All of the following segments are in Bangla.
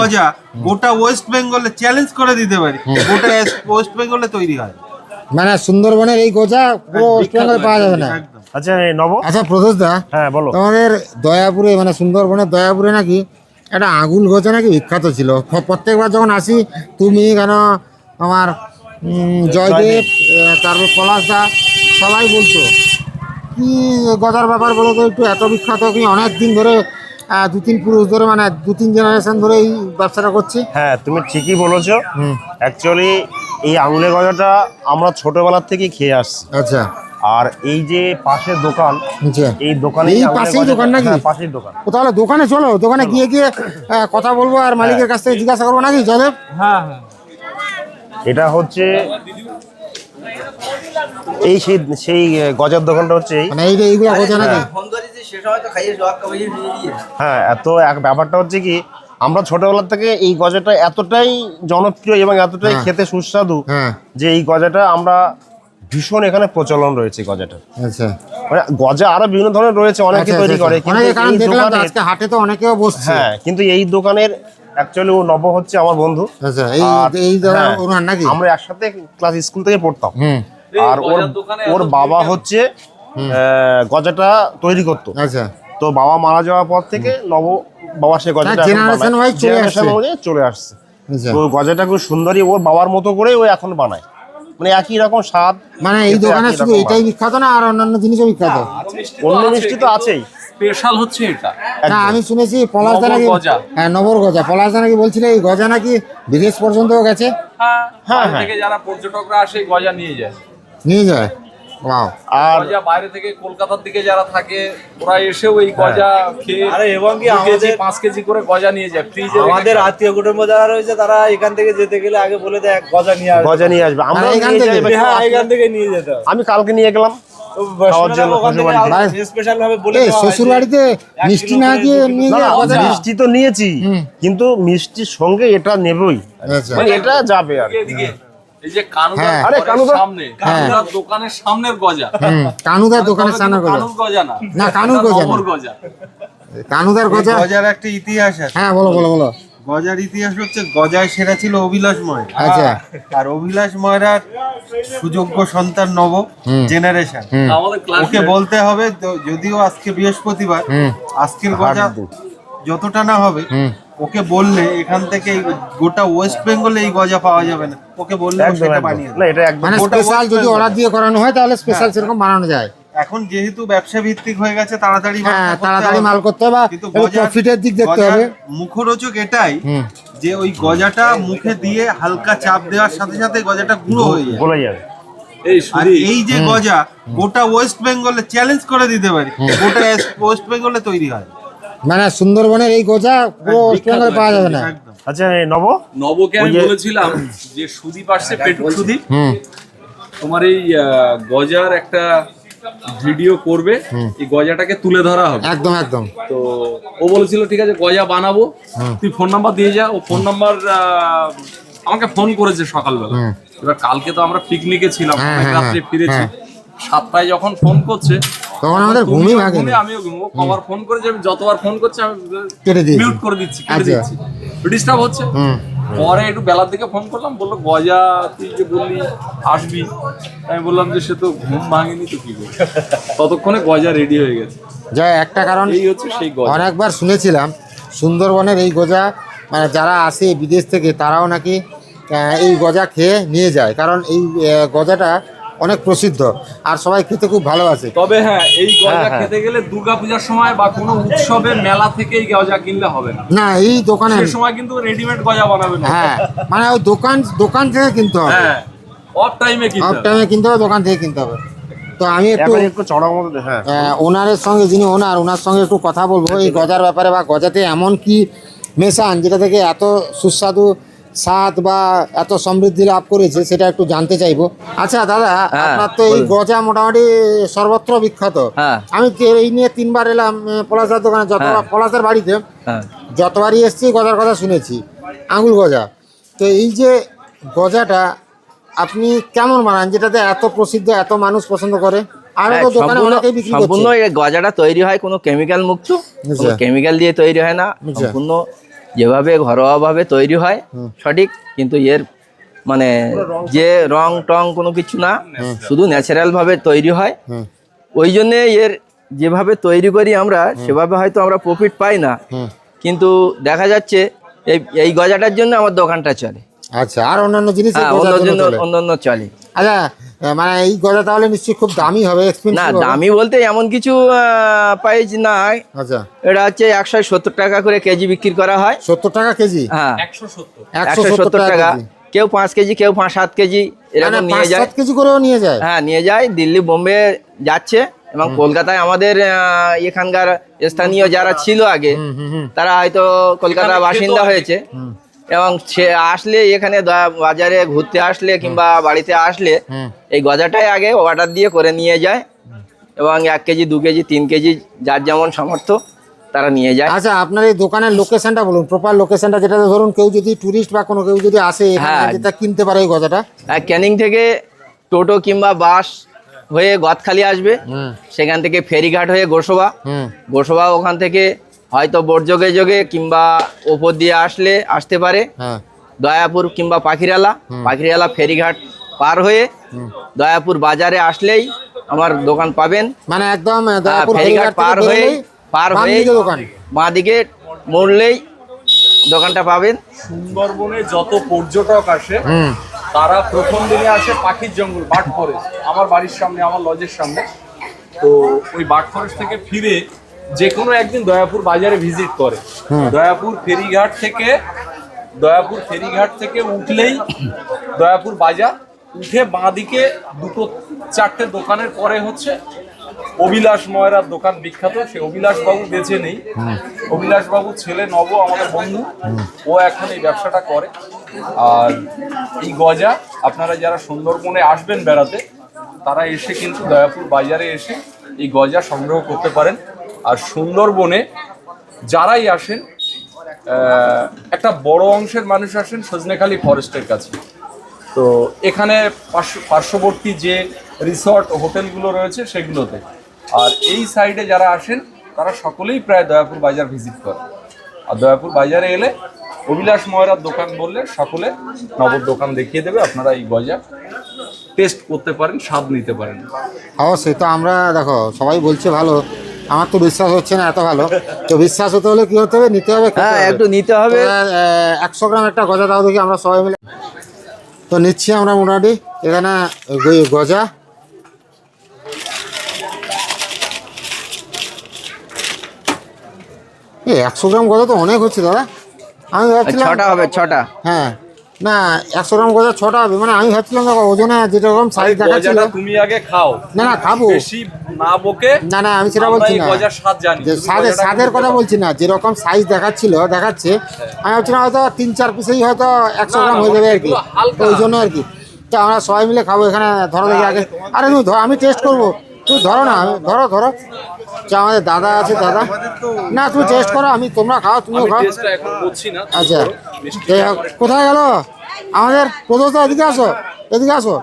গজা গোটা ওয়েস্ট বেঙ্গলে চ্যালেঞ্জ করে দিতে পারি। গোটা ওয়েস্ট বেঙ্গলে তৈরি হয়। মানে সুন্দরবনের এই গজা পুরো ওয়েস্ট বেঙ্গলে পাওয়া যাবে না। আচ্ছা নব? আচ্ছা প্রদোষ দা হ্যাঁ বলো। তোমাদের দয়াপুরে মানে সুন্দরবনের দয়াপুরে নাকি একটা আঙুল গজা নাকি বিখ্যাত ছিল। প্রত্যেকবার যখন আসি তুমি কেন আমার জয়দেব তারপর পলাশ দা সবাই বলতো কি গজার ব্যাপার বলো তো একটু এত বিখ্যাত কি অনেক দিন ধরে দু তিন পুরুষ ধরে মানে দু তিন জেনারেশন ধরে এই ব্যবসাটা করছি। হ্যাঁ তুমি ঠিকই বলেছ। অ্যাকচুয়ালি এই আঙুলের গজাটা আমরা ছোটবেলা থেকে খেয়ে আসছি। আচ্ছা। আর এই যে পাশের দোকান আচ্ছা। এই দোকানে এই পাশেই দোকান নাকি? পাশের দোকান। তাহলে দোকানে চলো দোকানে গিয়ে গিয়ে কথা বলব আর মালিকের কাছ থেকে জিজ্ঞাসা করব নাকি জয়দেব? হ্যাঁ হ্যাঁ। এটা হচ্ছে এই সেই সেই গজার দোকানটা হচ্ছে এই। মানে এই যে এইগুলা গজা নাকি? হ্যাঁ এত এক ব্যাপারটা হচ্ছে কি আমরা ছোটবেলা থেকে এই গজাটা এতটাই জনপ্রিয় এবং এতটাই হ্যাঁ। খেতে সুস্বাদু হ্যাঁ। যে এই গজাটা আমরা ভীষণ এখানে প্রচলন রয়েছে গজাটা। আচ্ছা। মানে গজা আরও বিভিন্ন ধরনের রয়েছে অনেকে আচ্ছা, তৈরি আচ্ছা, করে। কিন্তু অনেকে এই দোকানের- হাটে তো অনেকেও বসছে। হ্যাঁ কিন্তু এই দোকানের অ্যাকচুয়ালি ও নব হচ্ছে আমার বন্ধু। আচ্ছা এই এই দোকান হ্যাঁ, আমরা একসাথে ক্লাস স্কুল থেকে পড়তাম। আর ওর ওর বাবা হচ্ছে গজাটা তৈরি করতো। আচ্ছা। তো বাবা মারা যাওয়ার পর থেকে নব বাবা সে গজাটা generation বানায়। wise চলে আসছে। চলে আসছে। আচ্ছা। তো গজাটা খুব সুন্দরী ওর বাবার মতো করে ও এখন বানায়। মানে একই রকম স্বাদ মানে এই দোকানে শুধু এটাই বিখ্যাত না আর অন্যান্য জিনিসও বিখ্যাত? অন্য মিষ্টি তো আছেই। স্পেশাল হচ্ছে এটা। না আমি শুনেছি পলাশদা নবর নাকি হ্যাঁ নবর গজা। পলাশদা নাকি বলছিল এই গজা নাকি বিদেশ পর্যন্ত গেছে? হ্যাঁ হ্যাঁ, হ্যাঁ। যারা পর্যটকরা আসে গজা নিয়ে যায়। নিয়ে যায়? আর গজা বাইরে থেকে কলকাতার দিকে যারা থাকে ওরা এসেও এই গজা খেয়ে আরে এবং কি আমাদের- পাঁচ কেজি করে গজা নিয়ে যায় ফ্রিজে আমাদের আত্মীয় কুটুম্ব যারা রয়েছে তারা এখান থেকে যেতে গেলে আগে বলে দেয় গজা নিয়ে আসবে। গজা নিয়ে আসবে। আমরা এখান থেকে? হ্যাঁ এখান থেকে নিয়ে যেতে আমি কালকে নিয়ে গেলাম। হয় মিষ্টি না গিয়ে নিয়ে গিয়ে না, মিষ্টি তো নিয়েছি কিন্তু মিষ্টির সঙ্গে এটা নেবই। আচ্ছা। মানে এটা যাবে আর এই যে কানুদার। আরে, ঘরের কানুদা- সামনে কানুদার দোকানের সামনের গজা। কানুদার দোকানের সামনে গজা। না। না, কানুর গজা গজা। কানুদার গজা গজার একটা ইতিহাস আছে। হ্যাঁ বলো বলো বলো। গজার ইতিহাস হচ্ছে গজায় সেরা ছিল অভিলাষ ময়। আচ্ছা। আর অভিলাষ ময়রার সুযোগ্য সন্তান নব জেনারেশন। ওকে বলতে হবে যদিও আজকে বৃহস্পতিবার আজকের গজা যতটা না হবে ওকে বললে এখান থেকে গোটা ওয়েস্ট বেঙ্গলে এই গজা পাওয়া যাবে না। ওকে বললে সেটা বানিয়ে এটা একদম মানে স্পেশাল যদি অর্ডার দিয়ে করানো হয় তাহলে স্পেশাল সেরকম বানানো যায়। এখন যেহেতু ব্যবসা ভিত্তিক হয়ে গেছে তাড়াতাড়ি হ্যাঁ তাড়াতাড়ি মাল করতে হবে কিন্তু প্রফিটের দিক দেখতে হবে। মুখরোচক এটাই যে ওই গজাটা মুখে দিয়ে হালকা চাপ দেওয়ার সাথে সাথে গজাটা গুঁড়ো হয়ে যায়। বলে যাবে। এই আর এই যে গজা গোটা ওয়েস্ট বেঙ্গলে চ্যালেঞ্জ করে দিতে পারি। গোটা ওয়েস্ট বেঙ্গলে তৈরি হয়। মানে সুন্দরবনের এই গজা পুরো ওয়েস্ট বেঙ্গলে পাওয়া যাবে না। আচ্ছা এই নব? নবকে আমি বলেছিলাম যে সুদীপ আসছে পেটুক সুদীপ। হুম। তোমার এই গজার একটা ভিডিও করবে এই গজাটাকে তুলে ধরা হবে। একদম একদম। তো ও বলেছিল ঠিক আছে গজা বানাবো। তুই ফোন নাম্বার দিয়ে যা। ও ফোন নাম্বার আমাকে ফোন করেছে সকালবেলা। এবার কালকে তো আমরা পিকনিকে ছিলাম হ্যাঁ, হ্যাঁ, রাত্রে হ্যাঁ, ফিরেছি। হ্যাঁ। সাতটায় যখন ফোন করছে তখন আমাদের ঘুমই আমিও ঘুমো কবার ফোন করেছে আমি যতবার ফোন করছি আমি কেটে দিয়েছি। মিউট করে দিচ্ছি কেটে আচ্ছা। দিচ্ছি। ডিস্টার্ব হচ্ছে। পরে একটু বেলার দিকে ফোন করলাম বলল গজা তুই যে বললি আসবি? আমি বললাম যে সে তো ঘুম ভাঙেনি তো কি করবে? ততক্ষণে গজা রেডি হয়ে গেছে। যা একটা কারণ এই হচ্ছে সেই গজা। অনেকবার শুনেছিলাম সুন্দরবনের এই গজা মানে যারা আসে বিদেশ থেকে তারাও নাকি এই গজা খেয়ে নিয়ে যায়। কারণ এই গজাটা অনেক প্রসিদ্ধ আর সবাই খেতে খুব ভালোবাসে। তবে হ্যাঁ এই গজা হ্যাঁ, হ্যাঁ। খেতে গেলে দুর্গাপূজার সময় বা কোনো উৎসবে মেলা থেকে এই গজা কিনলে হবে না। না এই দোকানে সে সময় কিন্তু রেডিমেড গজা বানাবে না। হ্যাঁ মানে ওই দোকান দোকান থেকে কিনতে হবে। হ্যাঁ অফ টাইমে কিনতে হবে। টাইমে কিনতে হবে দোকান থেকে কিনতে হবে। তো আমি একটু একটু চড়ার মতো হ্যাঁ। ওনারের সঙ্গে যিনি ওনার ওনার সঙ্গে একটু কথা বলব। এই গজার ব্যাপারে বা গজাতে এমন কি মেশান যেটা থেকে এত সুস্বাদু স্বাদ বা এত সমৃদ্ধি লাভ করেছে সেটা একটু জানতে চাইব। আচ্ছা দাদা আপনার তো এই গজা মোটামুটি সর্বত্র বিখ্যাত। হ্যাঁ। আমি এই নিয়ে তিনবার এলাম আহ, পলাশদার দোকানে যতবার পলাশদার বাড়িতে হ্যাঁ। যতবারই এসছি গজার কথা শুনেছি আঙুল গজা। তো এই যে গজাটা আপনি কেমন বানান যেটাতে এত প্রসিদ্ধ এত মানুষ পছন্দ করে? সম্পূর্ণ গজাটা তৈরি হয় কোনো কেমিক্যাল মুক্ত। কেমিক্যাল দিয়ে তৈরি হয় না। সম্পূর্ণ যেভাবে ঘরোয়াভাবে তৈরি হয় সঠিক কিন্তু এর মানে যে রং টং কোনো কিছু না শুধু ন্যাচারাল ভাবে তৈরি হয়। ওই জন্যে এর যেভাবে তৈরি করি আমরা সেভাবে হয়তো আমরা প্রফিট পাই না। কিন্তু দেখা যাচ্ছে এই এই গজাটার জন্য আমার দোকানটা চলে। আচ্ছা আর অন্যান্য জিনিস হ্যাঁ গজার অন্য জন্য জন্য চলে। আচ্ছা মানে এই গজা তাহলে নিশ্চয়ই খুব দামি হবে না দামি বলতে এমন কিছু পাইছি না আচ্ছা। এটা হচ্ছে একশো সত্তর টাকা করে কেজি বিক্রি করা হয়। সত্তর টাকা কেজি? হ্যাঁ। একশো সত্তর। টাকা কেউ পাঁচ কেজি কেউ পাঁচ সাত কেজি মানে এরকম নিয়ে যায়। সাত কেজি করেও নিয়ে যায়? হ্যাঁ নিয়ে যায় দিল্লি বোম্বে যাচ্ছে এবং কলকাতায় আমাদের এখানকার স্থানীয় যারা ছিল আগে তারা হয়তো কলকাতার বাসিন্দা হয়েছে। এবং সে আসলে এখানে বাজারে ঘুরতে আসলে কিংবা বাড়িতে আসলে এই গজাটাই আগে অর্ডার দিয়ে করে নিয়ে যায় এবং এক কেজি দু কেজি তিন কেজি যার যেমন সামর্থ্য তারা নিয়ে যায়। আচ্ছা আপনার এই দোকানের লোকেশনটা বলুন প্রপার লোকেশনটা যেটা ধরুন কেউ যদি টুরিস্ট বা কোনো কেউ যদি আসে হ্যাঁ। যেটা কিনতে পারে এই গজাটা? আর ক্যানিং থেকে টোটো কিংবা বাস হয়ে গদখালি আসবে। সেখান থেকে ফেরিঘাট হয়ে গোসবা। গোসবা ওখান থেকে হয়তো বোট যোগে যোগে কিংবা ওপর দিয়ে আসলে আসতে পারে। হ্যাঁ। দয়াপুর কিংবা পাখিরালা। পাখিরালা ফেরিঘাট পার হয়ে দয়াপুর বাজারে আসলেই আমার দোকান পাবেন। মানে একদম হ্যাঁ, দয়াপুর ফেরিঘাট পার হয়ে পার হয়ে দোকান। বাঁ দিকে মুড়লেই দোকানটা পাবেন। সুন্দরবনে যত পর্যটক আসে তারা প্রথম দিনে আসে পাখির জঙ্গল বাট ফরেস্ট। আমার বাড়ির সামনে আমার লজের সামনে। তো ওই বাট ফরেস্ট থেকে ফিরে যে কোনো একদিন দয়াপুর বাজারে ভিজিট করে। দয়াপুর ফেরিঘাট থেকে দয়াপুর ফেরিঘাট থেকে উঠলেই দয়াপুর বাজার উঠে বাঁদিকে দুটো চারটে দোকানের পরে হচ্ছে অভিলাষ ময়রার দোকান বিখ্যাত। সে অভিলাষ বাবু বেঁচে নেই। অভিলাষ বাবুর ছেলে নব আমাদের বন্ধু। ও এখন এই ব্যবসাটা করে। আর এই গজা আপনারা যারা সুন্দরবনে আসবেন বেড়াতে তারা এসে কিন্তু দয়াপুর বাজারে এসে এই গজা সংগ্রহ করতে পারেন। আর সুন্দরবনে যারাই আসেন একটা বড় অংশের মানুষ আসেন সজনেখালি ফরেস্টের কাছে। তো এখানে পার্শ্ব- পার্শ্ববর্তী যে রিসর্ট হোটেলগুলো রয়েছে সেগুলোতে। আর এই সাইডে যারা আসেন, তারা সকলেই প্রায় দয়াপুর বাজার ভিজিট করে আর দয়াপুর বাজারে এলে অভিলাষ ময়রার দোকান বললে সকলে নবর দোকান দেখিয়ে দেবে, আপনারা এই গজা টেস্ট করতে পারেন, স্বাদ নিতে পারেন। অবশ্যই, তো আমরা দেখো, সবাই বলছে ভালো। আমার তো বিশ্বাস হচ্ছে না এত ভালো। তো বিশ্বাস হতে হলে কি হতে হবে? নিতে হবে হ্যাঁ একটু নিতে হবে। একশো গ্রাম একটা গজা দাও দেখি আমরা সবাই মিলে। তো নিচ্ছি আমরা মোটামুটি। এখানে গজা। একশো গ্রাম গজা তো অনেক হচ্ছে দাদা। আমি ভাবছিলাম ছটা হবে ছটা। হ্যাঁ। না একশো গ্রাম গজা ছটা হবে। মানে আমি ভাবছিলাম দেখো ওজনে যেরকম সাইজ দেখাচ্ছিল। তুমি আগে খাও। না না খাব। বেশি না বকে না না আমি সেটা বলছি না। গজার স্বাদ জানি। যে স্বাদের স্বাদের কথা বলছি না যেরকম সাইজ দেখাচ্ছিল দেখাচ্ছে। আমি ভাবছিলাম হয়তো তিন চার পিসেই হয়তো একশো গ্রাম হয়ে যাবে আর কি। ওই জন্য আর কি। তো আমরা সবাই মিলে খাব এখানে ধরো দেখি আগে। আরে ধরো আমি টেস্ট করব। তুমি ধরো না আমি- ধরো ধরো। যে আমাদের দাদা আছে দাদা। না তুমি টেস্ট করো আমি তোমরা খাও তুমিও খাও। আচ্ছা। কোথায় গেল? আমাদের প্রদোষদা এদিকে আসো এদিকে আসো।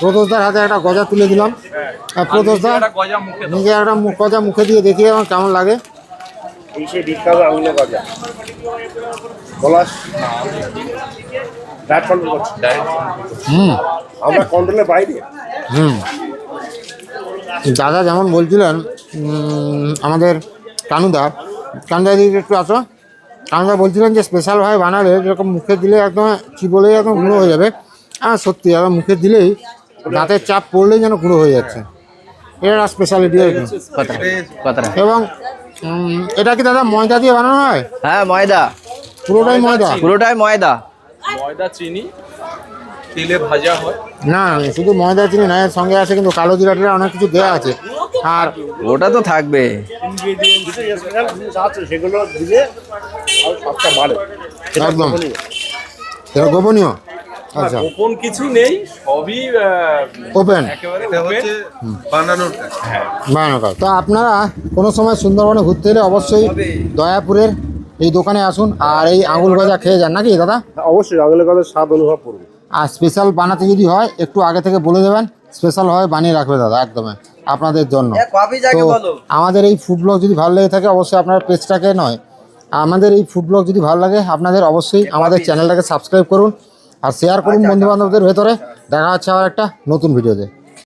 প্রদোষদার হাতে একটা গজা তুলে দিলাম। আর প্রদোষদা একটা গজা মুখে নিজে একটা গজা মুখে দিয়ে দেখি আমার কেমন লাগে। হুম। আমরা কন্ট্রোলের বাইরে। হুম। দাদা যেমন বলছিলেন আমাদের কানুদা কানুদা দিকে একটু আসো। কানুদা বলছিলেন যে স্পেশালভাবে বানালে যেরকম মুখে দিলে একদম চিবলেই একদম গুঁড়ো হয়ে যাবে। হ্যাঁ সত্যি একদম মুখে দিলেই দাঁতের চাপ পড়লেই যেন গুঁড়ো হয়ে যাচ্ছে। এটা স্পেশালিটি আর এবং এটা কি দাদা ময়দা দিয়ে বানানো হয়? হ্যাঁ ময়দা। পুরোটাই ময়দা? পুরোটাই ময়দা। ময়দা চিনি। তেলে ভাজা হয়। না শুধু ময়দা চিনি না এর সঙ্গে আছে কিন্তু কালো জিরা টিরা অনেক কিছু দেওয়া আছে। আর ওটা তো থাকবে। সেগুলো দিলে একদম। গোপনীয়। এটা গোপনীয়। আচ্ছা। গোপন কিছু নেই সবই ওপেন একেবারে এটা বানানোর কাজ। তো আপনারা কোনো সময় সুন্দরবনে ঘুরতে এলে অবশ্যই দয়াপুরের এই দোকানে আসুন আর এই আঙুল গজা খেয়ে যান নাকি দাদা? হ্যাঁ, অবশ্যই আঙুলের কথা স্বাদ অনুভব করবে আর স্পেশাল বানাতে যদি হয় একটু আগে থেকে বলে দেবেন স্পেশাল হয় বানিয়ে রাখবে দাদা একদমই আপনাদের জন্য। তো আমাদের এই ফুড ব্লগ যদি ভালো লেগে থাকে অবশ্যই আপনার পেজটাকে নয় আমাদের এই ফুড ব্লগ যদি ভালো লাগে আপনাদের অবশ্যই আমাদের চ্যানেলটাকে সাবস্ক্রাইব করুন আর শেয়ার করুন বন্ধু বান্ধবদের ভেতরে। দেখা হচ্ছে আবার একটা নতুন ভিডিওতে